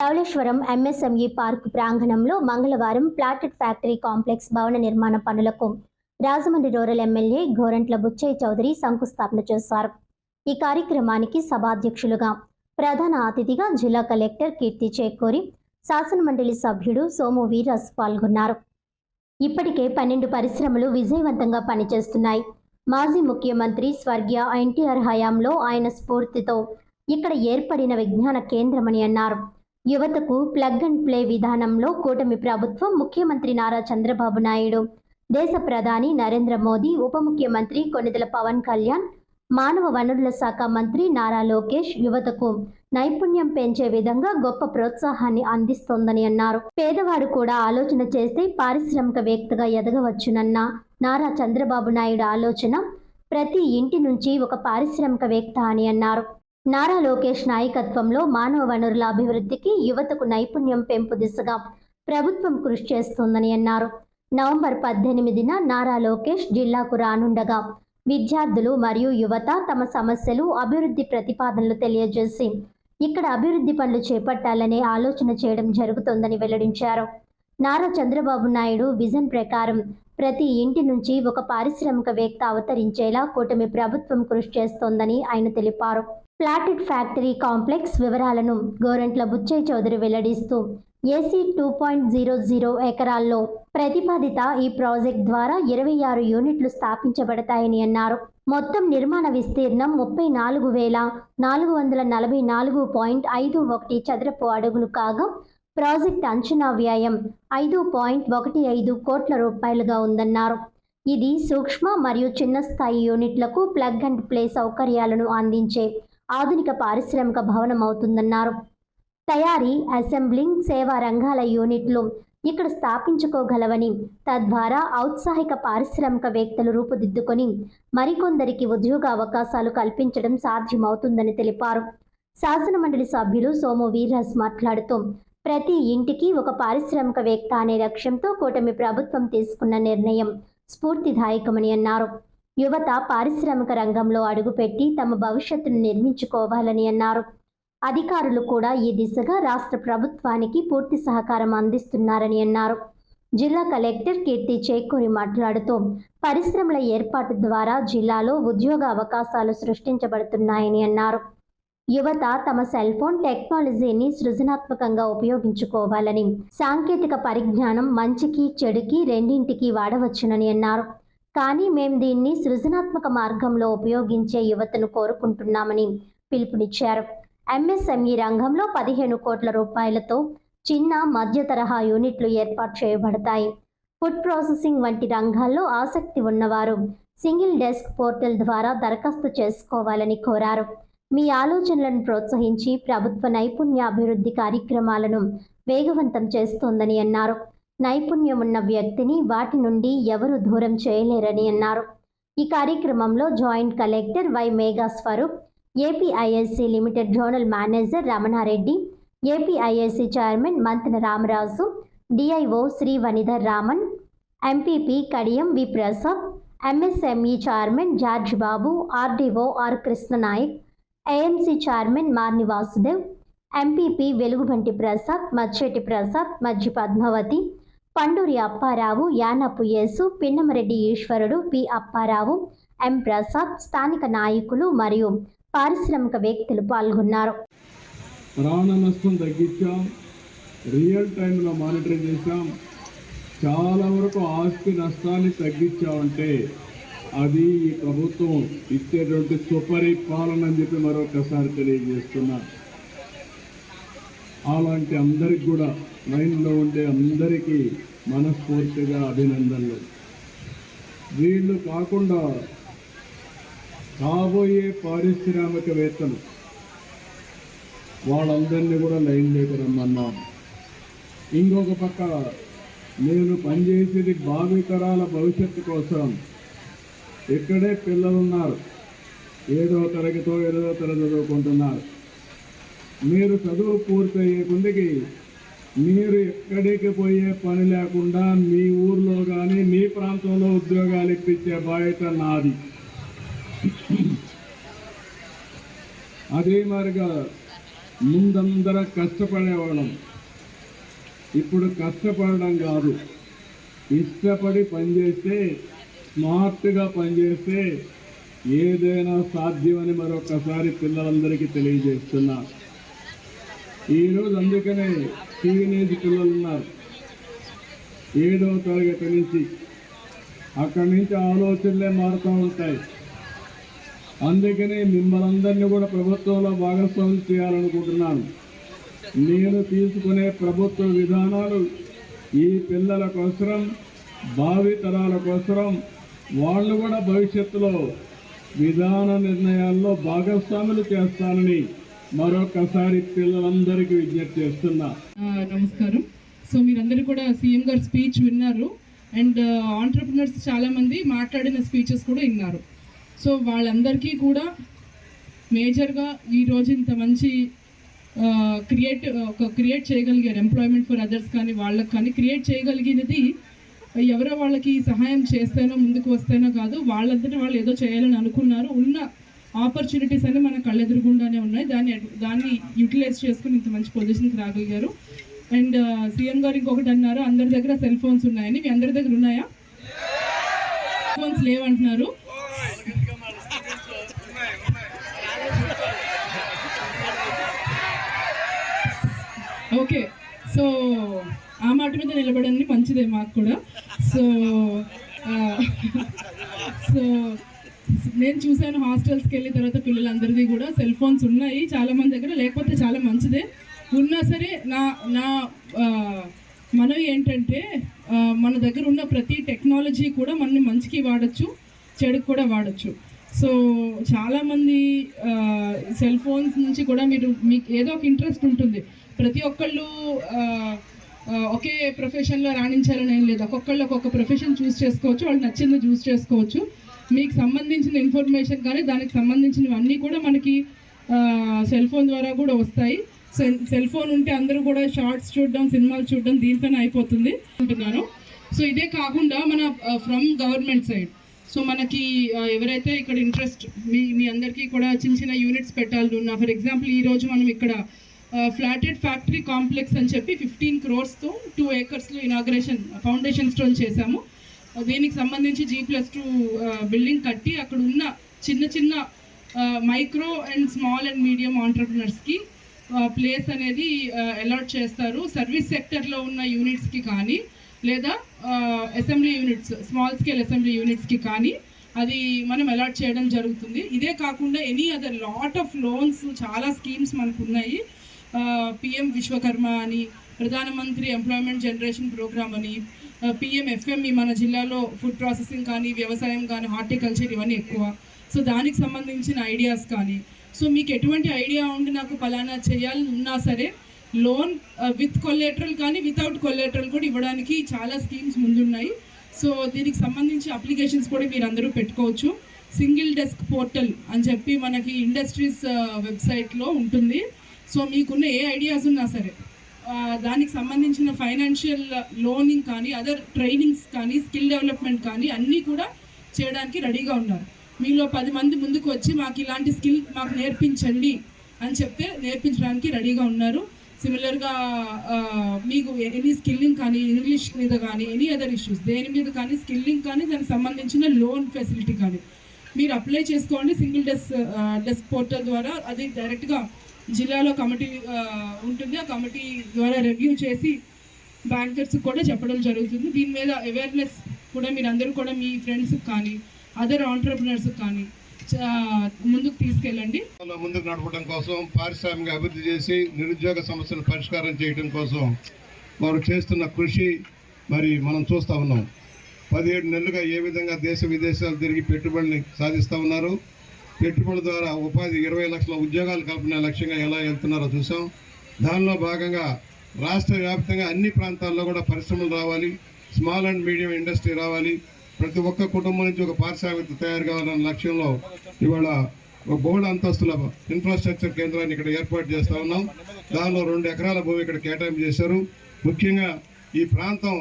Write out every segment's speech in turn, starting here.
Dhavaleswaram MSME park ప్రాంగణంలో మంగళవారం plotted factory complex భవన నిర్మాణ పనులకు రాజమండ్రి రూరల్ ఎమ్మెల్యే గోరంట్ల బుచ్చయ్య చౌదరి శంకుస్థాపన చేశారు. ఈ కార్యక్రమానికి సభాధ్యక్షులుగా ప్రధాన అతిథిగా జిల్లా కలెక్టర్ కీర్తి చేకూరి శాసనమండలి సభ్యుడు సోము వీరస్ పాల్గొన్నారు. ఇప్పటికే పన్నెండు పరిశ్రమలు విజయవంతంగా పనిచేస్తున్నాయి. మాజీ ముఖ్యమంత్రి స్వర్గీయ ఎన్టీఆర్ హయాంలో ఆయన స్ఫూర్తితో ఇక్కడ ఏర్పడిన విజ్ఞాన కేంద్రమని అన్నారు. యువతకు ప్లగ్ అండ్ ప్లే విధానంలో కూటమి ప్రభుత్వం ముఖ్యమంత్రి నారా చంద్రబాబు నాయుడు దేశ ప్రధాని నరేంద్ర మోదీ ఉప ముఖ్యమంత్రి కొనిదెల పవన్ కళ్యాణ్ మానవ వనరుల శాఖ మంత్రి నారా లోకేష్ యువతకు నైపుణ్యం పెంచే విధంగా గొప్ప ప్రోత్సాహాన్ని అందిస్తోందని అన్నారు. పేదవాడు కూడా ఆలోచన చేస్తే పారిశ్రామికవేత్తగా ఎదగవచ్చునన్న నారా చంద్రబాబు నాయుడు ఆలోచన ప్రతి ఇంటి నుంచి ఒక పారిశ్రామికవేత్త అని అన్నారు. నారా లోకేష్ నాయకత్వంలో మానవ వనరుల అభివృద్ధికి యువతకు నైపుణ్యం పెంపు దిశగా ప్రభుత్వం కృషి చేస్తోందని అన్నారు. నవంబర్ పద్దెనిమిదిన నారా లోకేష్ జిల్లాకు రానుండగా విద్యార్థులు మరియు యువత తమ సమస్యలు అభివృద్ధి ప్రతిపాదనలు తెలియజేసి ఇక్కడ అభివృద్ధి పనులు చేపట్టాలనే ఆలోచన చేయడం జరుగుతోందని వెల్లడించారు. నారా చంద్రబాబు నాయుడు విజన్ ప్రకారం ప్రతి ఇంటి నుంచి ఒక పారిశ్రామికవేత్త అవతరించేలా కూటమి ప్రభుత్వం కృషి చేస్తోందని ఆయన తెలిపారు. ప్లాటెడ్ ఫ్యాక్టరీ కాంప్లెక్స్ వివరాలను Gorantla Butchaiah Chowdary వెల్లడిస్తూ AC two point zero zero ఎకరాల్లో ప్రతిపాదిత ఈ ప్రాజెక్ట్ ద్వారా ఇరవై ఆరు యూనిట్లు స్థాపించబడతాయని అన్నారు. మొత్తం నిర్మాణ విస్తీర్ణం ముప్పై నాలుగు వేల నాలుగు వందల నలభై నాలుగు పాయింట్ ఐదు ఒకటి చదరపు అడుగులు కాగా ప్రాజెక్ట్ అంచనా వ్యయం ఐదు పాయింట్ ఒకటి ఐదు కోట్ల రూపాయలుగా ఉందన్నారు. ఇది సూక్ష్మ మరియు చిన్న స్థాయి యూనిట్లకు ప్లగ్ అండ్ ప్లే సౌకర్యాలను అందించే ఆధునిక పారిశ్రామిక భవనం అవుతుందన్నారు. తయారీ అసెంబ్లింగ్ సేవా రంగాల యూనిట్లు ఇక్కడ స్థాపించుకోగలవని తద్వారా ఔత్సాహిక పారిశ్రామికవేత్తలు రూపుదిద్దుకొని మరికొందరికి ఉద్యోగ అవకాశాలు కల్పించడం సాధ్యమవుతుందని తెలిపారు. శాసనమండలి సభ్యులు సోము వీర్రాజ్ మాట్లాడుతూ ప్రతి ఇంటికి ఒక పారిశ్రామికవేత్త అనే లక్ష్యంతో కూటమి ప్రభుత్వం తీసుకున్న నిర్ణయం స్ఫూర్తిదాయకమని అన్నారు. యువత పారిశ్రామిక రంగంలో అడుగుపెట్టి తమ భవిష్యత్తును నిర్మించుకోవాలని అన్నారు. అధికారులు కూడా ఈ దిశగా రాష్ట్ర ప్రభుత్వానికి పూర్తి సహకారం అందిస్తున్నారని అన్నారు. జిల్లా కలెక్టర్ కీర్తి చేకూరి మాట్లాడుతూ పరిశ్రమల ఏర్పాటు ద్వారా జిల్లాలో ఉద్యోగ అవకాశాలు సృష్టించబడుతున్నాయని అన్నారు. యువత తమ సెల్ ఫోన్ టెక్నాలజీని సృజనాత్మకంగా ఉపయోగించుకోవాలని సాంకేతిక పరిజ్ఞానం మంచికి చెడుకి రెండింటికి వాడవచ్చునని అన్నారు. కానీ మేం దీన్ని సృజనాత్మక మార్గంలో ఉపయోగించే యువతను కోరుకుంటున్నామని పిలుపునిచ్చారు. ఎంఎస్ఎంఈ రంగంలో పదిహేను కోట్ల రూపాయలతో చిన్న మధ్య తరహా యూనిట్లు ఏర్పాటు చేయబడతాయి. ఫుడ్ ప్రాసెసింగ్ వంటి రంగాల్లో ఆసక్తి ఉన్నవారు సింగిల్ డెస్క్ పోర్టల్ ద్వారా దరఖాస్తు చేసుకోవాలని కోరారు. మీ ఆలోచనలను ప్రోత్సహించి ప్రభుత్వ నైపుణ్యాభివృద్ధి కార్యక్రమాలను వేగవంతం చేస్తోందని అన్నారు. నైపుణ్యం ఉన్న వ్యక్తిని వాటి నుండి ఎవరు దూరం చేయలేరని అన్నారు. ఈ కార్యక్రమంలో joint collector Y Megha Swaroop APIIC limited zonal manager Ramanareddy APIIC chairman Mantena Ramaraju DIO Shri Vanidhar Raman MPP Kadiyam V Prasad MSME chairman George Babu RDO R Krishnanaik AMC chairman Marni Vasudev MPP Velugubanti Prasad Macheti Prasad Majji Padmavathi Panduri Apparao Yanapu Yesu Pinnamareddy Eswarudu P. Apparao ఎం. ప్రసాద్ స్థానిక నాయకులు మరియు పారిశ్రామిక వ్యక్తులు పాల్గొన్నారు. ప్రాణ నష్టం తగ్గించాం. Real టైంలో monitoring చేశాం. చాలా వరకు ఆస్తి నష్టాన్ని తగ్గించామంటే అది ఈ ప్రభుత్వం ఇచ్చేటువంటి సుపరిపాలన అని చెప్పి మరొకసారి తెలియజేస్తున్నా. అలాంటి అందరికి కూడా లైన్లో ఉండే అందరికీ మనస్ఫూర్తిగా అభినందనలు. వీళ్ళు కాకుండా కాబోయే పారిశ్రామికవేత్తలు వాళ్ళందరినీ కూడా లైన్లోకి రమ్మన్నాం. ఇంకొక పక్క నేను పనిచేసేది భావితరాల భవిష్యత్తు కోసం. ఇక్కడే పిల్లలున్నారు. ఏదో ఏడో తరగతో ఎనిమిదో తరగతి చదువుకుంటున్నారు. మీరు చదువు పూర్తయ్యే కొందికి మీరు ఎక్కడికి పోయే పని లేకుండా మీ ఊర్లో కానీ మీ ప్రాంతంలో ఉద్యోగాలు ఇప్పించే బాధ్యత నాది. అదే మరిగా ముందందరం కష్టపడేవాళ్ళం. ఇప్పుడు కష్టపడడం కాదు. ఇష్టపడి పనిచేస్తే స్మార్ట్గా పనిచేస్తే ఏదైనా సాధ్యమని మరొకసారి పిల్లలందరికీ తెలియజేస్తున్నా. ఈరోజు అందుకనే టీనేజ్ పిల్లలు ఉన్నారు. ఏడవ తరగతి నుంచి అక్కడి నుంచి ఆలోచనలే మారుతూ ఉంటాయి. అందుకనే మిమ్మల్ని కూడా ప్రభుత్వంలో భాగస్వామ్యం చేయాలనుకుంటున్నాను. నేను తీసుకునే ప్రభుత్వ విధానాలు ఈ పిల్లల కోసరం భావి తరాల కోసరం వాళ్ళు కూడా భవిష్యత్తులో విధాన నిర్ణయాల్లో భాగస్వాములు చేస్తానని మరొకసారి పిల్లలందరికీ విజ్ఞప్తి చేస్తున్నా. నమస్కారం. సో మీరందరూ కూడా సీఎం గారు స్పీచ్ విన్నారు. అండ్ ఆంటర్ప్రినర్స్ చాలామంది మాట్లాడిన స్పీచెస్ కూడా విన్నారు. సో వాళ్ళందరికీ కూడా మేజర్గా ఈరోజు ఇంత మంచి క్రియేట్ ఒక క్రియేట్ చేయగలిగారు. ఎంప్లాయ్మెంట్ ఫర్ అదర్స్ కానీ వాళ్ళకి కానీ క్రియేట్ చేయగలిగినది ఎవరో వాళ్ళకి సహాయం చేస్తేనో ముందుకు వస్తేనో కాదు వాళ్ళంతటా వాళ్ళు ఏదో చేయాలని అనుకున్నారు. ఉన్న ఆపర్చునిటీస్ అనేవి మన కళ్ళెదురుగుండానే ఉన్నాయి. దాన్ని దాన్ని యూటిలైజ్ చేసుకుని ఇంత మంచి పొజిషన్కి రాగలిగారు. అండ్ సీఎం uh, గారు ఇంకొకటి అన్నారు అందరి దగ్గర సెల్ ఫోన్స్ ఉన్నాయని. మీ అందరి దగ్గర ఉన్నాయా? ఫోన్స్ లేవంటున్నారు. ఓకే సో ఆ మాట మీద నిలబడని మంచిదే మాకు కూడా. సో సో uh, నేను చూశాను హాస్టల్స్కి వెళ్ళిన తర్వాత పిల్లలందరిది కూడా. సెల్ ఫోన్స్ ఉన్నాయి చాలామంది దగ్గర లేకపోతే చాలా మంచిదే. ఉన్నా సరే నా నా మనవి ఏంటంటే మన దగ్గర ఉన్న ప్రతి టెక్నాలజీ కూడా మనని మంచికి వాడచ్చు చెడుకు కూడా వాడచ్చు. సో చాలామంది సెల్ ఫోన్స్ నుంచి కూడా మీరు మీకు ఏదో ఒక ఇంట్రెస్ట్ ఉంటుంది. ప్రతి ఒక్కళ్ళు ఒకే ప్రొఫెషన్లో రాణించాలని ఏం లేదు. ఒక్కొక్కళ్ళు ఒక్కొక్క ప్రొఫెషన్ చూస్ చేసుకోవచ్చు వాళ్ళు నచ్చింది చూస్ చేసుకోవచ్చు. మీకు సంబంధించిన ఇన్ఫర్మేషన్ కానీ దానికి సంబంధించినవన్నీ కూడా మనకి సెల్ ఫోన్ ద్వారా కూడా వస్తాయి. సెల్ సెల్ ఫోన్ ఉంటే అందరూ కూడా షార్ట్స్ చూడడం సినిమాలు చూడడం దీంతోనే అయిపోతుంది అంటున్నాను సో ఇదే కాకుండా మన ఫ్రమ్ గవర్నమెంట్ సైడ్. సో మనకి ఎవరైతే ఇక్కడ ఇంట్రెస్ట్ మీ మీ అందరికీ కూడా చిన్న చిన్న యూనిట్స్ పెట్టాలి ఉన్నా ఫర్ ఎగ్జాంపుల్ ఈ రోజు మనం ఇక్కడ ఫ్లాటెడ్ ఫ్యాక్టరీ కాంప్లెక్స్ అని చెప్పి ఫిఫ్టీన్ క్రోర్స్తో టూ ఏకర్స్లో ఇనాగ్రేషన్ ఫౌండేషన్ స్టోన్ చేశాము. దీనికి సంబంధించి జీ ప్లస్ టూ బిల్డింగ్ కట్టి అక్కడ ఉన్న చిన్న చిన్న micro and small and medium ఆంటర్ప్రినర్స్కి place అనేది అలాట్ చేస్తారు. సర్వీస్ సెక్టర్లో ఉన్న యూనిట్స్కి కానీ లేదా assembly units small scale assembly యూనిట్స్కి కానీ అది మనం అలాట్ చేయడం జరుగుతుంది. ఇదే కాకుండా any other lot of loans చాలా స్కీమ్స్ మనకు ఉన్నాయి పిఎం విశ్వకర్మ అని ప్రధానమంత్రి ఎంప్లాయ్మెంట్ జనరేషన్ ప్రోగ్రామ్ అని పిఎం ఎఫ్ఎంఈ మన జిల్లాలో ఫుడ్ ప్రాసెసింగ్ కానీ వ్యవసాయం కానీ హార్టికల్చర్ ఇవన్నీ ఎక్కువ. సో దానికి సంబంధించిన ఐడియాస్ కానీ. సో మీకు ఎటువంటి ఐడియా ఉండి నాకు పలానా చేయాలని ఉన్నా సరే లోన్ విత్ కొల్లెటరల్ కానీ వితౌట్ కొల్లెటరల్ కూడా ఇవ్వడానికి చాలా స్కీమ్స్ ముందున్నాయి. సో దీనికి సంబంధించి అప్లికేషన్స్ కూడా మీరు అందరూ పెట్టుకోవచ్చు. సింగిల్ డెస్క్ పోర్టల్ అని చెప్పి మనకి ఇండస్ట్రీస్ వెబ్సైట్లో ఉంటుంది. సో మీకున్న ఏ ఐడియాస్ ఉన్నా సరే. దానికి సంబంధించిన ఫైనాన్షియల్ లోనింగ్ కానీ అదర్ ట్రైనింగ్స్ కానీ స్కిల్ డెవలప్మెంట్ కానీ అన్నీ కూడా చేయడానికి రెడీగా ఉన్నారు. మీలో పది మంది ముందుకు వచ్చి మాకు ఇలాంటి స్కిల్ మాకు నేర్పించండి అని చెప్తే నేర్పించడానికి రెడీగా ఉన్నారు. సిమిలర్గా మీకు ఎనీ స్కిల్లింగ్ కానీ ఇంగ్లీష్ మీద కానీ ఎనీ అదర్ ఇష్యూస్ దేని మీద కానీ స్కిల్లింగ్ కానీ దానికి సంబంధించిన లోన్ ఫెసిలిటీ కానీ మీరు అప్లై చేసుకోండి. సింగిల్ డెస్క్ డెస్క్ పోర్టల్ ద్వారా అది డైరెక్ట్గా జిల్లాలో కమిటీ ఉంటుంది. ఆ కమిటీ ద్వారా రివ్యూ చేసి బ్యాంకర్స్ కూడా చెప్పడం జరుగుతుంది. దీని మీద అవేర్నెస్ కూడా మీరు కూడా మీ ఫ్రెండ్స్ కానీ అదర్ ఆంటర్ప్రినర్స్కి కానీ ముందుకు తీసుకెళ్ళండి. ముందుకు నడపడం కోసం పారిశ్రామిక అభివృద్ధి చేసి నిరుద్యోగ సమస్యలు పరిష్కారం చేయడం కోసం వారు చేస్తున్న కృషి మరి మనం చూస్తూ ఉన్నాం. పదిహేడు నెలలుగా ఏ విధంగా దేశ విదేశాలు తిరిగి పెట్టుబడిని సాధిస్తూ ఉన్నారు. పెట్టుబడి ద్వారా ఉపాధి ఇరవై లక్షల ఉద్యోగాలు కల్పన లక్ష్యంగా ఎలా వెళ్తున్నారో చూసాం. దానిలో భాగంగా రాష్ట్ర వ్యాప్తంగా అన్ని ప్రాంతాల్లో కూడా పరిశ్రమలు రావాలి. స్మాల్ అండ్ మీడియం ఇండస్ట్రీ రావాలి. ప్రతి ఒక్క కుటుంబం నుంచి ఒక పారిశ్రామిక తయారు కావాలన్న లక్ష్యంలో ఇవాళ ఒక బహుళ అంతస్తుల ఇన్ఫ్రాస్ట్రక్చర్ కేంద్రాన్ని ఇక్కడ ఏర్పాటు చేస్తా ఉన్నాం. దానిలో రెండు ఎకరాల భూమి ఇక్కడ కేటాయింపు చేశారు. ముఖ్యంగా ఈ ప్రాంతం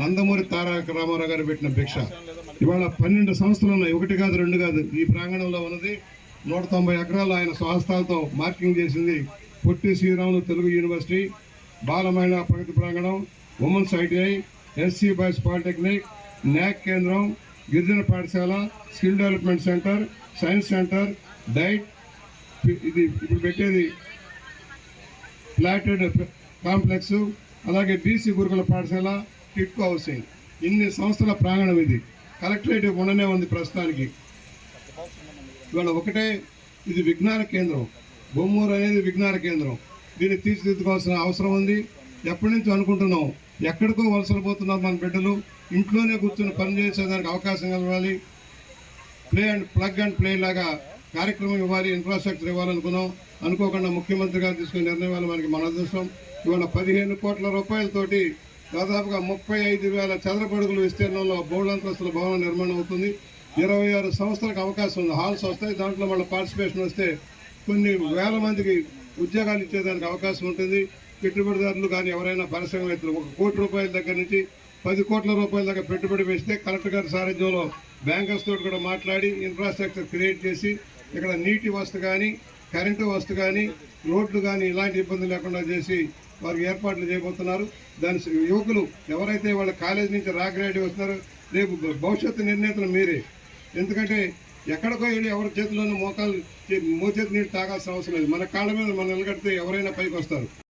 నందమూరి తారక రామారావు గారు పెట్టిన భిక్ష. ఇవాళ పన్నెండు సంస్థలు ఉన్నాయి. ఒకటి కాదు రెండు కాదు. ఈ ప్రాంగణంలో ఉన్నది నూట తొంభై ఎకరాలు ఆయన స్వహస్తాలతో మార్కింగ్ చేసింది పొట్టి శ్రీరాములు తెలుగు యూనివర్సిటీ బాలమైన ప్రగతి ప్రాంగణం women's ITI SC boys polytechnic NAC కేంద్రం గిరిజన పాఠశాల skill development centre science centre DIET ఇది ఇప్పుడు పెట్టేది ఫ్లాటెడ్ కాంప్లెక్స్ అలాగే బీసీ గురుకుల పాఠశాల టిట్కో హౌసింగ్ ఇన్ని సంస్థల ప్రాంగణం ఇది. కలెక్టరేట్ ఉండనే ఉంది ప్రస్తుతానికి. ఇవాళ ఒకటే ఇది విజ్ఞాన కేంద్రం. బొమ్మూరు అనేది విజ్ఞాన కేంద్రం. దీన్ని తీర్చిదిద్దుకోవాల్సిన అవసరం ఉంది. ఎప్పటి నుంచి అనుకుంటున్నాం. ఎక్కడికో వలసలు పోతున్నారు మన బిడ్డలు. ఇంట్లోనే కూర్చొని పనిచేసేదానికి అవకాశం కలగాలి. Play and plug and play లాగా కార్యక్రమం ఇవ్వాలి ఇన్ఫ్రాస్ట్రక్చర్ ఇవ్వాలనుకున్నాం. అనుకోకుండా ముఖ్యమంత్రి గారు తీసుకునే నిర్ణయం వల్ల మనకి మన అదృష్టం ఇవాళ పదిహేను కోట్ల రూపాయలతోటి దాదాపుగా ముప్పై ఐదు వేల చదరపడుగుల విస్తీర్ణంలో బహుళంతస్తుల భవనం నిర్మాణం అవుతుంది. ఇరవై ఆరు సంస్థలకు అవకాశం ఉంది. హాల్స్ వస్తాయి. దాంట్లో మళ్ళీ పార్టిసిపేషన్ వస్తే కొన్ని వేల మందికి ఉద్యోగాలు ఇచ్చేదానికి అవకాశం ఉంటుంది. పెట్టుబడిదారులు కానీ ఎవరైనా పరిశ్రమవేత్తలు ఒక కోటి రూపాయల దగ్గర నుంచి పది కోట్ల రూపాయల దాకా పెట్టుబడి వేస్తే కలెక్టర్ గారి సారథ్యంలో బ్యాంకర్స్ తోటి కూడా మాట్లాడి ఇన్ఫ్రాస్ట్రక్చర్ క్రియేట్ చేసి ఇక్కడ నీటి వస్తు కానీ కరెంటు వస్తు కానీ రోడ్లు కానీ ఇలాంటి ఇబ్బంది లేకుండా చేసి వారికి ఏర్పాట్లు చేయబోతున్నారు. దాని యువకులు ఎవరైతే వాళ్ళ కాలేజ్ నుంచి రా గ్రాడ్యుయేట్ వస్తున్నారో రేపు భవిష్యత్తు నిర్ణేతలు మీరే. ఎందుకంటే ఎక్కడికో వెళ్ళి ఎవరి చేతిలోనూ మోకాలు మోచేతి నీళ్ళు తాగాల్సిన అవసరం లేదు. మన కాళ్ళ మీద మనం నిలగడితే ఎవరైనా పైకి వస్తారు.